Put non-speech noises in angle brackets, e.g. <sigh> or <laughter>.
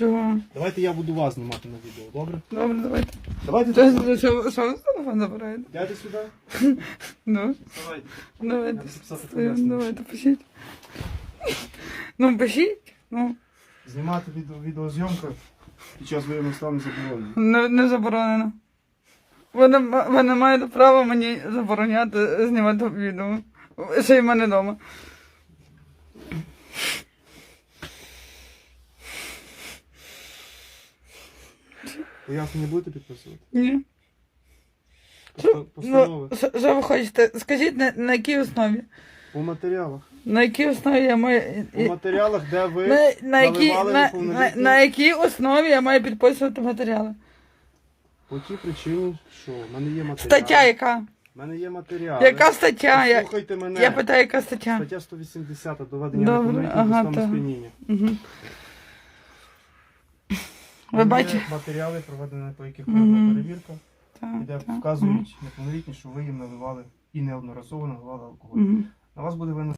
Чого? Давайте я буду вас знімати на відео, добре? Добре, давайте. Давайте Що, що, що ви з телефон забираєте? Дядя сюди. <laughs> Ну, Давайте. давайте. Пояснення. Давайте, пишіть. Ну, пишіть. Ну, Знімати відео, відеозйомка під час воєнного стану заборонено. не, не заборонено. Ви не, ви не маєте права мені забороняти знімати відео. Ще й в мене вдома. Пояснення будете підписувати? Ні. Поста- Ну, що, що ви хочете? Скажіть, на, на якій основі? По матеріалах. На якій основі я маю. По матеріалах, де ви На, на, якій, наливали на, на, неповнолітніх- на якій основі я маю підписувати матеріали? По тій причині, що в мене є матеріали. Стаття яка? В мене є матеріали. Яка стаття? Я, Слухайте мене. я питаю, яка стаття? Стаття 180 доведення Добре, неповнолітніх ага, до стану так. сп'яніння. Угу. Ви Є бачите? Матеріали, проведені по яких проведена перевірка, і де вказують неповнолітні, що ви їм наливали і неодноразово наливали алкоголь. На вас буде винесено